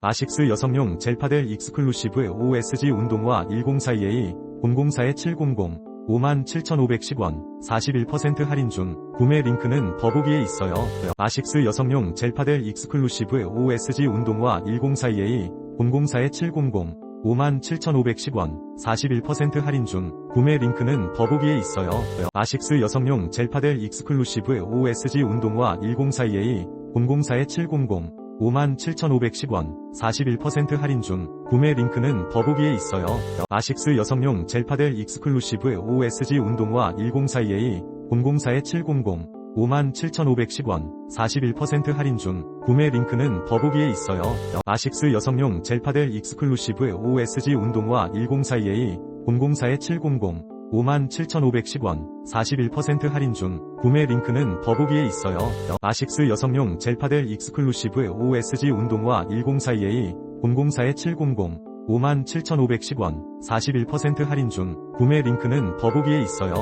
아식스 여성용 젤파델 익스클루시브 OSG 운동화 104EA 004-700 57,510원 41% 할인 중 구매 링크는 더보기에 있어요. 아식스 여성용 젤파델 익스클루시브 OSG 운동화 104EA 004-700 57,510원 41% 할인 중 구매 링크는 더보기에 있어요. 아식스 여성용 젤파델 익스클루시브 OSG 운동화 104EA 004-700 57,510원 41% 할인 중 구매 링크는 더보기에 있어요. 아식스 여성용 젤파델 익스클루시브 OSG 운동화 104EA 004-700 57,510원 41% 할인 중 구매 링크는 더보기에 있어요. 아식스 여성용 젤파델 익스클루시브 OSG 운동화 104EA 004-700 57,510원 41% 할인 중 구매 링크는 더보기에 있어요. 아식스 여성용 젤파델 익스클루시브 OSG 운동화 104EA 004-700 57,510원 41% 할인 중 구매 링크는 더보기에 있어요.